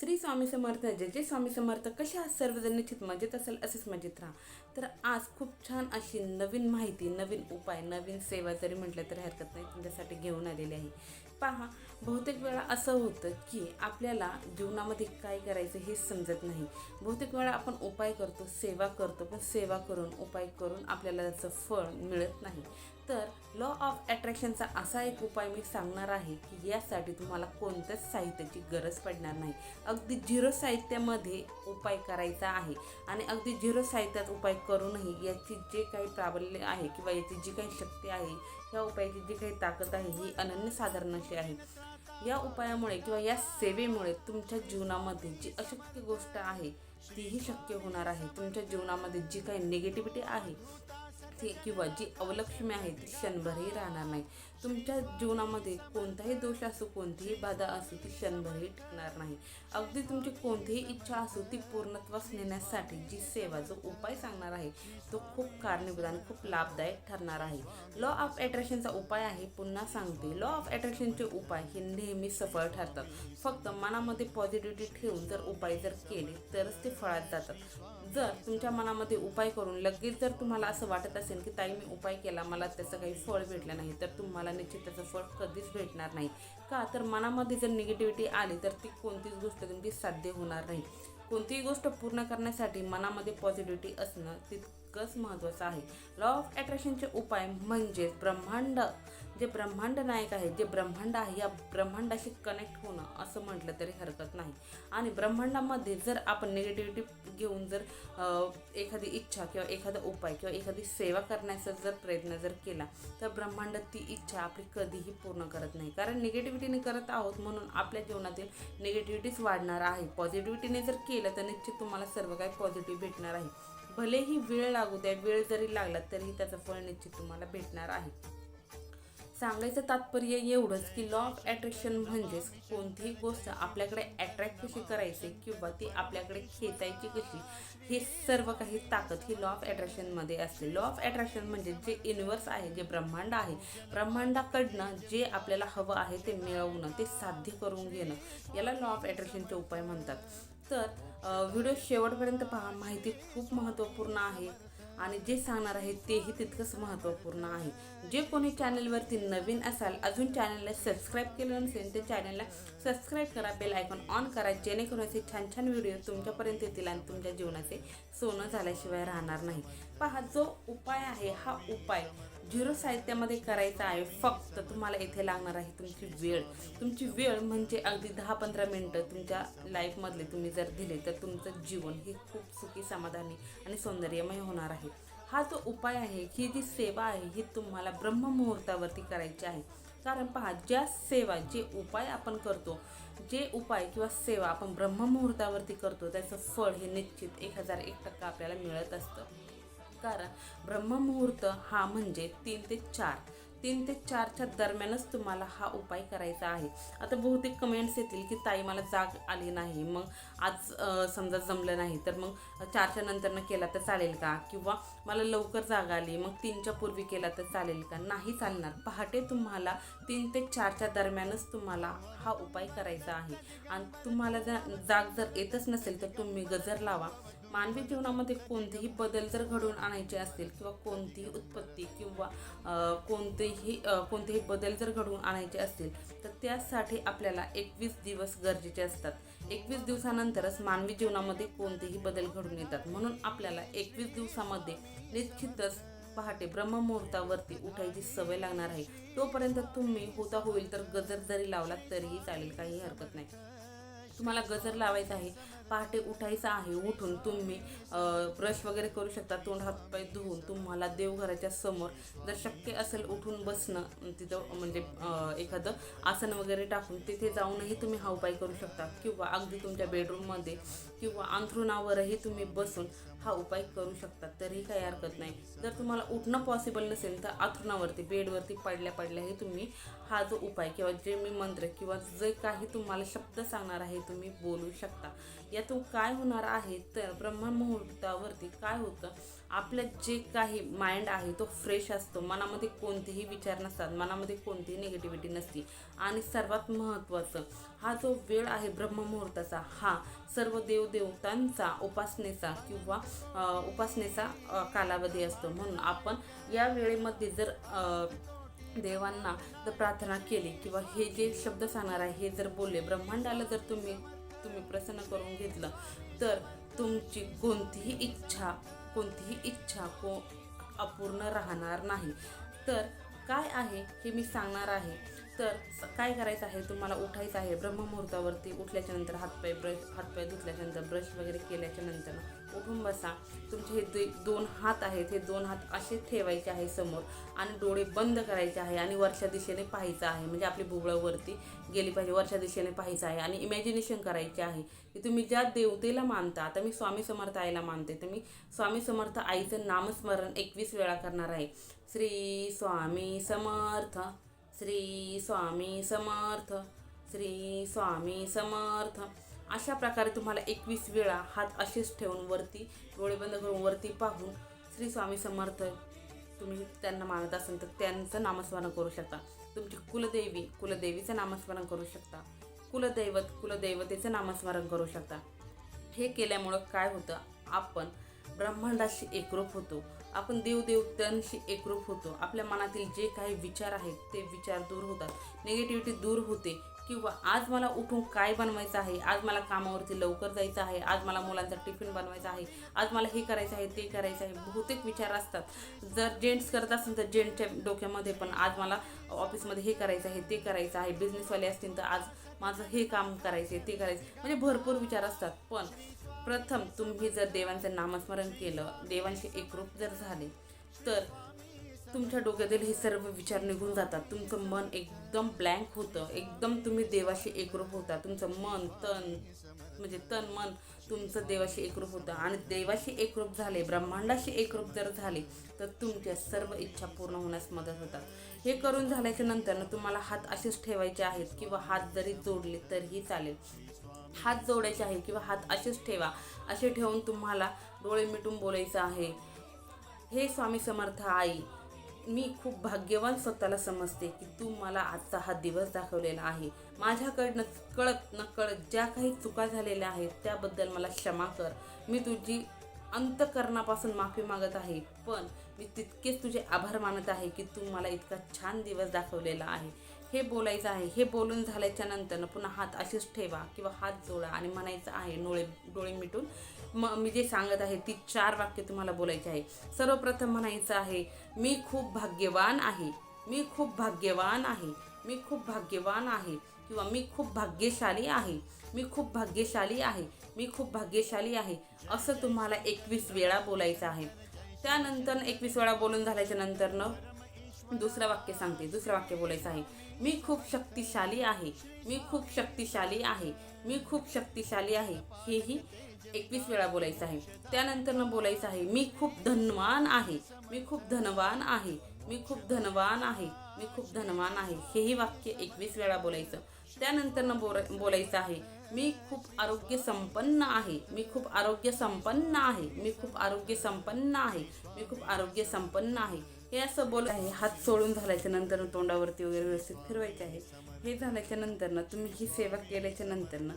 श्री स्वामी समर्थ जय जय स्वामी समर्थ. कसे आहात सर्वजण? निश्चित मजेत असेल असेच मजेत राहा. तर आज खूप छान अशी नवीन माहिती नवीन उपाय नवीन सेवा जरी म्हटलं तरी हरकत नाही तुमच्यासाठी घेऊन आलेली आहे. पहा बहुतेक वेळा असं होतं की आपल्याला जीवनामध्ये काय करायचं हे समजत नाही. बहुतेक वेळा आपण उपाय करतो सेवा करतो पण सेवा करून उपाय करून आपल्याला त्याचं फळ मिळत नाही. तर लॉ ऑफ अट्रॅक्शनचा असा एक उपाय मी सांगणार आहे की यासाठी तुम्हाला कोणत्याच साहित्याची गरज पडणार नाही. अगदी झिरो साहित्यामध्ये उपाय करायचा आहे आणि अगदी झिरो साहित्यात उपाय करूनही याची जे काही प्राबल्य आहे किंवा याची जी काही शक्ती आहे या उपायाची जी काही ताकद आहे ही अनन्यसाधारण अशी आहे. या उपायामुळे किंवा या सेवेमुळे तुमच्या जीवनामध्ये जी अशक्य गोष्ट आहे तीही शक्य होणार आहे. तुमच्या जीवनामध्ये जी काही निगेटिव्हिटी आहे ती किंवा जी अवलक्ष्मी आहे ती क्षणभरही राहणार नाही. तुमच्या जीवनामध्ये कोणताही दोष असो कोणतीही बाधा असो ती क्षणभरही टिकणार नाही. अगदी तुमची कोणतीही इच्छा असो ती पूर्णत्वास नेण्यासाठी जी सेवा जो उपाय सांगणार आहे तो खूप कारणीभूत आणि खूप लाभदायक ठरणार आहे. लॉ ऑफ अट्रॅक्शनचा उपाय आहे पुन्हा सांगते. लॉ ऑफ अट्रॅक्शनचे उपाय हे नेहमी सफळ ठरतात. फक्त मनामध्ये पॉझिटिव्हिटी ठेवून जर उपाय जर केले तरच ते फळात जातात. जर तुमच्या मनामध्ये उपाय करून लगेच जर तुम्हाला असं वाटत असेल की ताई मी उपाय केला मला त्याचं काही फळ भेटलं नाही तर तुम्हाला निश्चित त्याचं फळ कधीच भेटणार नाही. का? तर मनामध्ये जर निगेटिव्हिटी आली तर ती कोणतीच गोष्ट तुमची साध्य होणार नाही. कोणतीही गोष्ट पूर्ण करण्यासाठी मनामध्ये पॉझिटिव्हिटी असणं तितकंच महत्त्वाचं आहे. लॉ ऑफ अट्रॅक्शनचे उपाय म्हणजेच ब्रह्मांड. जे ब्रह्मांड नायक आहे जे ब्रह्मांड आहे या ब्रह्मांडाशी कनेक्ट होणं असं म्हटलं तरी हरकत नाही. आणि ब्रह्मांडामध्ये जर आपण निगेटिव्हिटी घेऊन जर एखादी इच्छा किंवा एखादा उपाय किंवा एखादी सेवा करण्याचा जर प्रयत्न जर केला तर ब्रह्मांड ती इच्छा आपली कधीही पूर्ण करत नाही. कारण निगेटिव्हिटीने करत आहोत म्हणून आपल्या जीवनातील निगेटिव्हिटीच वाढणार आहे. पॉझिटिव्हिटीने जर केलं तर निश्चित तुम्हाला सर्व काही पॉझिटिव्ह भेटणार आहे. भलेही वेळ लागू द्या वेळ जरी लागला तरीही त्याचं फळ निश्चित तुम्हाला भेटणार आहे. सांगायचं तात्पर्य एवढंच की लॉ ऑफ अट्रॅक्शन म्हणजेच कोणतीही गोष्ट आपल्याकडे अट्रॅक्ट कशी करायची किंवा ती आपल्याकडे खेचायची कशी हे सर्व काही ताकद ही लॉ ऑफ अट्रॅक्शनमध्ये असते. लॉ ऑफ अट्रॅक्शन म्हणजे जे युनिवर्स आहे जे ब्रह्मांड आहे ब्रह्मांडाकडनं जे आपल्याला हवं आहे ते मिळवणं ते साध्य करून घेणं याला लॉ ऑफ अट्रॅक्शनचे उपाय म्हणतात. तर व्हिडिओ शेवटपर्यंत पहा. माहिती खूप महत्त्वपूर्ण आहे. आणि जे सांगणार आहे तेही तितकंच महत्त्वपूर्ण आहे. जे कोणी चॅनलवरती नवीन असाल अजून चॅनलला सबस्क्राईब केलं नसेल ते चॅनलला सबस्क्राईब करा. बेल आयकॉन ऑन करा. जेणेकरून असे छान छान व्हिडिओ तुमच्यापर्यंत येतील आणि तुमच्या जीवनाचे सोनं झाल्याशिवाय राहणार नाही. पहा जो उपाय आहे हा उपाय झिरो साहित्यामध्ये करायचा आहे फक्त तुम्हाला इथे लागणार आहे तुमची वेळ. तुमची वेळ म्हणजे अगदी दहा पंधरा मिनटं तुमच्या लाईफमधले तुम्ही जर दिले तर तुमचं जीवन हे खूप सुखी समाधानी आणि सौंदर्यमय होणार आहे. हा जो उपाय आहे ही जी सेवा आहे ही तुम्हाला ब्रह्ममुहूर्तावरती करायची आहे. कारण पहा ज्या सेवा जे उपाय आपण करतो जे उपाय किंवा सेवा आपण ब्रह्ममुहूर्तावरती करतो त्याचं फळ हे निश्चित एक हजार एक टक्का आपल्याला मिळत असतं. कारण ब्रह्ममुहूर्त हा म्हणजे तीन ते चार. तीन ते चारच्या दरम्यानच तुम्हाला हा उपाय करायचा आहे. आता बहुतेक कमेंट्स येतील की ताई मला जाग आली नाही. मग आज समजा जमलं नाही तर मग चारच्या नंतरनं केला तर चालेल का? किंवा मला लवकर जाग आली मग तीनच्या पूर्वी केला तर चालेल का? नाही चालणार. पहाटे तुम्हाला तीन ते चारच्या दरम्यानच तुम्हाला हा उपाय करायचा आहे. आणि तुम्हाला जर जाग जर येतच नसेल तर तुम्ही गजर लावा. मानवी जीवनामध्ये कोणतेही बदल जर घडवून आणायचे असतील किंवा कोणतीही उत्पत्ती किंवा कोणतेही कोणतेही बदल जर घडवून आणायचे असतील तर त्यासाठी आपल्याला एकवीस दिवस गरजेचे असतात. एकवीस दिवसानंतरच मानवी जीवनामध्ये कोणतेही बदल घडून येतात. म्हणून आपल्याला एकवीस दिवसामध्ये निश्चितच पहाटे ब्रह्ममुहूर्तावरती उठायची सवय लागणार आहे. तोपर्यंत तुम्ही होता होईल तर गजर जरी लावला तरीही चालेल काही हरकत नाही. तुम्हाला गजर लावायचा आहे पहाटे उठायचं आहे. उठून तुम्ही ब्रश वगैरे करू शकता. तोंड हातपाय धुवून तुम्हाला देवघराच्या समोर जर शक्य असेल उठून बसणं तिथं म्हणजे एखादं आसन वगैरे टाकून तिथे जाऊनही तुम्ही हा उपाय करू शकता. किंवा अगदी तुमच्या बेडरूममध्ये किंवा अंथरुणावरही तुम्ही बसून हा उपाय करू शकता तरीही काही हरकत नाही. जर तुम्हाला उठणं पॉसिबल नसेल तर अंथरुणावरती बेडवरती पडल्या पडल्याही तुम्ही हा जो उपाय किंवा जे मी मंत्र किंवा जे काही तुम्हाला शब्द सांगणार आहे तुम्ही बोलू शकता. यातून काय होणार आहे? तर ब्रह्ममुहूर्तावरती काय होतं? आपलं जे काही माइंड आहे तो फ्रेश असतो. मनामध्ये कोणतेही विचार नसतात. मनामध्ये कोणतीही निगेटिव्हिटी नसते. आणि सर्वात महत्त्वाचं हा जो वेळ आहे ब्रह्ममुहूर्ताचा हा सर्व देवदेवतांचा उपासनेचा किंवा उपासनेचा कालावधी असतो. म्हणून आपण या वेळेमध्ये जर देवांना जर प्रार्थना केली किंवा हे जे शब्द सांगणार आहे हे जर बोलले ब्रह्मांडाला जर तुम्ही तुम्ही प्रसन्न करून घेतलं तर तुमची कोणतीही इच्छा कोणतीही इच्छा को अपूर्ण राहणार नाही. तर काय आहे हे मी सांगणार आहे. तर काय करायचं आहे? तुम्हाला उठायचं आहे ब्रह्ममुहूर्तावरती. उठल्याच्या नंतर हातपाय ब्रश हातपाय धुतल्याच्या नंतर ब्रश वगैरे केल्याच्यानंतर उठून बसा. तुमचे हे दे दोन हात आहेत. हे दोन हात असे ठेवायचे आहे समोर आणि डोळे बंद करायचे आहे आणि वरच्या दिशेने पाहायचं आहे. म्हणजे आपली बुबळावरती गेली पाहिजे. वरच्या दिशेने पाहायचं आहे आणि इमॅजिनेशन करायचे आहे. की तुम्ही ज्या देवतेला मानता आता मी स्वामी समर्थ आईला मानते. तर मी स्वामी समर्थ आईचं नामस्मरण एकवीस वेळा करणार आहे. श्री स्वामी समर्थ. श्री स्वामी समर्थ श्री स्वामी समर्थ. अशा प्रकारे तुम्हाला एकवीस वेळा हात असेच ठेवून वरती डोळे बंद करून वरती पाहून श्री स्वामी समर्थ तुम्ही त्यांना मानत असाल तर त्यांचं नामस्मरण करू शकता. तुमची कुलदेवी कुलदेवीचं नामस्मरण करू शकता. कुलदैवत कुलदैवतेचं नामस्मरण करू शकता. हे केल्यामुळं काय होतं? आपण ब्रह्मांडाशी एकरूप होतो. आपण देवदेवतांशी एकरूप होतो. आपल्या मनातील जे काही विचार आहेत ते विचार दूर होतात. निगेटिव्हिटी दूर होते. किंवा आज मला उठून काय बनवायचं आहे? आज मला कामावरती लवकर जायचं आहे. आज मला मुलांचा टिफिन बनवायचा आहे. आज मला हे करायचं आहे ते करायचं आहे. बहुतेक विचार असतात. जर जेंट्स करत असेल तर जेंट्सच्या डोक्यामध्ये पण आज मला ऑफिसमध्ये हे करायचं आहे ते करायचं आहे. बिझनेसवाले असतील तर आज माझं हे काम करायचं आहे ते करायचं आहे. म्हणजे भरपूर विचार असतात. पण प्रथम तुम्ही जर देवांचं नामस्मरण केलं देवांशी एकरूप जर झाले तर तुमच्या डोक्यातील हे सर्व विचार निघून जातात. तुमचं मन एकदम ब्लँक होतं. एकदम तुम्ही देवाशी एकरूप होता. तुमचं मन तन म्हणजे तन मन तुमचं देवाशी एकरूप होतं. आणि देवाशी एकरूप झाले ब्रह्मांडाशी एकरूप जर झाले तर तुमच्या सर्व इच्छा पूर्ण होण्यास मदत होतात. हे करून झाल्याच्यानंतर तुम्हाला हात असेच ठेवायचे आहेत किंवा हात जरी जोडले तरीही चालेल. हात जोडायचे आहे किंवा हात असेच ठेवा असे ठेवून तुम्हाला डोळे मिटून बोलायचं आहे. हे स्वामी समर्थ आई मी खूप भाग्यवान स्वतःला समजते की तू मला आजचा हा दिवस दाखवलेला आहे. माझ्याकडनं कळत न कळत ज्या काही चुका झालेल्या आहेत त्याबद्दल मला क्षमा कर. मी तुझी अंतकरणापासून माफी मागत आहे. पण मी तितकेच तुझे आभार मानत आहे की तू मला इतका छान दिवस दाखवलेला आहे. हे बोलायचं आहे हे बोलून झाल्याच्यानंतर पुन्हा हात असेच ठेवा किंवा हात जोडा आणि म्हणायचं आहे डोळे डोळे मिटून. मग मी जे सांगत आहे ती चार वाक्य तुम्हाला बोलायची आहे. सर्वप्रथम म्हणायचं आहे मी खूप भाग्यवान आहे. मी खूप भाग्यवान आहे. मी खूप भाग्यवान आहे. किंवा मी खूप भाग्यशाली आहे. मी खूप भाग्यशाली आहे. मी खूप भाग्यशाली आहे. असं तुम्हाला एकवीस वेळा बोलायचं आहे. त्यानंतर एकवीस वेळा बोलून झाल्याच्या नंतरनं दुसरं वाक्य सांगते. दुसरं वाक्य बोलायचं आहे. मी खूप शक्तिशाली आहे. मी खूप शक्तिशाली आहे. मी खूप शक्तिशाली आहे. हेही एकवीस वेळा बोलायचं आहे. त्यानंतर बोलायचं आहे. मी खूप धनवान आहे. मी खूप धनवान आहे. मी खूप धनवान आहे. मी खूप धनवान आहे. हेही वाक्य एकवीस वेळा बोलायचं. त्यानंतर बोला बोलायचं आहे. मी खूप आरोग्य संपन्न आहे. मी खूप आरोग्य संपन्न आहे. मी खूप आरोग्य संपन्न आहे. मी खूप आरोग्य संपन्न आहे. हे असं बोलत आहे. हात सोडून झाल्याच्यानंतर तोंडावरती वगैरे व्यवस्थित फिरवायचे आहे. हे झाल्याच्या नंतरनं तुम्ही ही सेवा केल्याच्या नंतरनं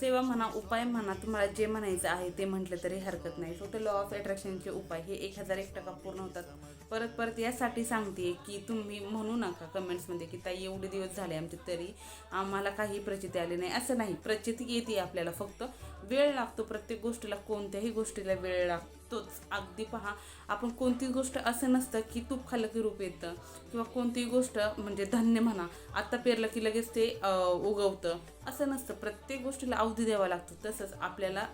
सेवा म्हणा उपाय म्हणा तुम्हाला जे म्हणायचं आहे ते म्हटलं तरी हरकत नाही. फक्त लॉ ऑफ अट्रॅक्शनचे उपाय हे एक हजार एक टक्का पूर्ण होतात. परत परत यासाठी सांगते की तुम्ही म्हणू नका कमेंट्समध्ये की ताई एवढे दिवस झाले आमचे तरी आम्हाला काही प्रचिती आली नाही. असं नाही प्रचिती येते आपल्याला फक्त. वेळ लागतो प्रत्येक गोष्टीला कोणत्याही गोष्टीला वेळ लागतोच. अगदी पहा आपण कोणतीच गोष्ट असं नसतं की तूप खाल्लं की रूप येतं किंवा कोणतीही गोष्ट म्हणजे धान्य म्हणा आत्ता पेरलं की लगेच ते उगवतं. असं नसतं. प्रत्येक गोष्टीला अवधी द्यावा लागतो. तसंच आपल्याला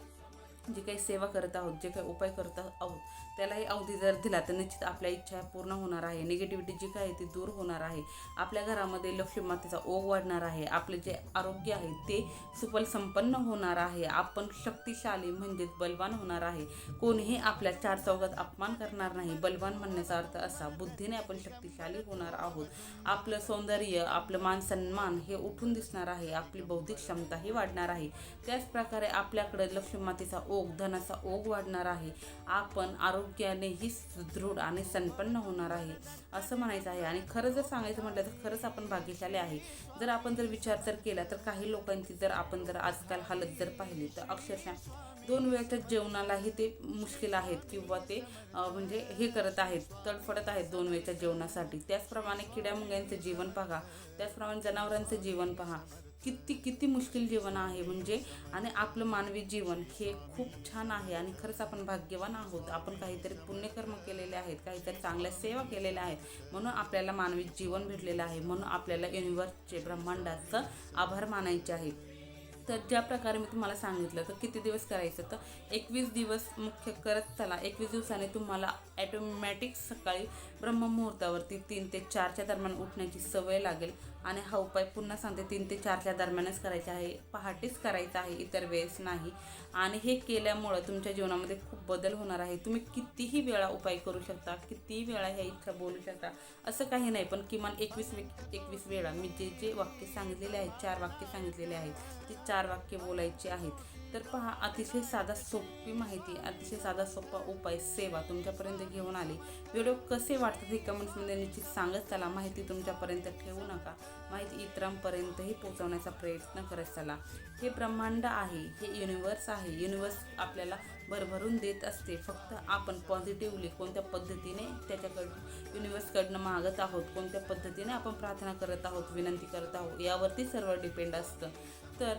जी काही सेवा करत आहोत जे काही उपाय करत आहोत त्यालाही अवधी जर दिला तर निश्चित आपल्या इच्छा पूर्ण होणार आहे. निगेटिव्हिटी जी काय आहे ती दूर होणार आहे. आपल्या घरामध्ये लक्ष्मी मातेचा ओघ वाढणार आहे. आपले जे आरोग्य आहे ते सुफल संपन्न होणार आहे. आपण शक्तिशाली म्हणजेच बलवान होणार आहे. कोणीही आपल्या चार चौघात अपमान करणार नाही. बलवान म्हणण्याचा अर्थ असा बुद्धीने आपण शक्तिशाली होणार आहोत. आपलं सौंदर्य आपलं मान सन्मान हे उठून दिसणार आहे. आपली बौद्धिक क्षमताही वाढणार आहे. त्याच प्रकारे आपल्याकडे लक्ष्मी मातेचा ओघ धनाचा ओघ वाढणार आहे. आपण आरोग्य आरोग्यानेही सुदृढ आणि संपन्न होणार आहे असं म्हणायचं आहे. आणि खरं जर सांगायचं म्हटलं तर खरंच आपण भाग्यशाली आहे. जर आपण जर विचार जर केला तर काही लोकांची जर आपण जर आजकाल हालत जर पाहिली तर अक्षरशः दोन वेळच्या जेवणालाही ते मुश्किल आहेत किंवा ते म्हणजे हे करत आहेत तडफडत आहेत दोन वेळच्या जेवणासाठी. त्याचप्रमाणे किड्या मुंग्यांचं जीवन पहा. त्याचप्रमाणे जनावरांचं जीवन पहा. किती किती मुश्किल जीवन आहे म्हणजे आणि आपलं मानवी जीवन हे खूप छान आहे आणि खरंच आपण भाग्यवान आहोत. आपण काहीतरी पुण्यकर्म केलेले आहेत काहीतरी चांगल्या सेवा केलेल्या आहेत म्हणून आपल्याला मानवी जीवन भेटलेलं आहे म्हणून आपल्याला युनिव्हर्सचे ब्रह्मांडाचं आभार मानायचे आहे. तर ज्या प्रकारे मी तुम्हाला सांगितलं तर किती दिवस करायचं? तर एकवीस दिवस मुख्य करत चला. एकवीस दिवसाने तुम्हाला ॲटोमॅटिक सकाळी ब्रह्ममुहूर्तावरती तीन ते चारच्या दरम्यान उठण्याची सवय लागेल. आणि हा उपाय पुन्हा सांगते तीन ते चारच्या दरम्यानच करायचा आहे. पहाटेच करायचा आहे इतर वेळेस नाही. आणि हे केल्यामुळं तुमच्या जीवनामध्ये खूप बदल होणार आहे. तुम्ही कितीही वेळा उपाय करू शकता कितीही वेळा ह्या इच्छा बोलू शकता. असं काही नाही पण किमान एकवीस एकवीस वेळा मी जे जे वाक्य सांगितलेले आहेत चार वाक्य सांगितलेले आहेत ते चार वाक्य बोलायचे आहेत. तर पहा अतिशय साधा सोपी माहिती अतिशय साधा सोपा उपाय सेवा तुमच्यापर्यंत घेऊन आली. व्हिडिओ कसे वाटतात हे कमेंट्समध्ये निश्चित सांगत चला. माहिती तुमच्यापर्यंत ठेवू नका. माहिती इतरांपर्यंतही पोहोचवण्याचा प्रयत्न करत चला. हे ब्रह्मांड आहे हे युनिवर्स आहे. युनिवर्स आपल्याला भरभरून देत असते. फक्त आपण पॉझिटिव्हली कोणत्या पद्धतीने त्याच्याकडून युनिवर्सकडनं मागत आहोत कोणत्या पद्धतीने आपण प्रार्थना करत आहोत विनंती करत आहोत यावरती सर्व डिपेंड असतं. तर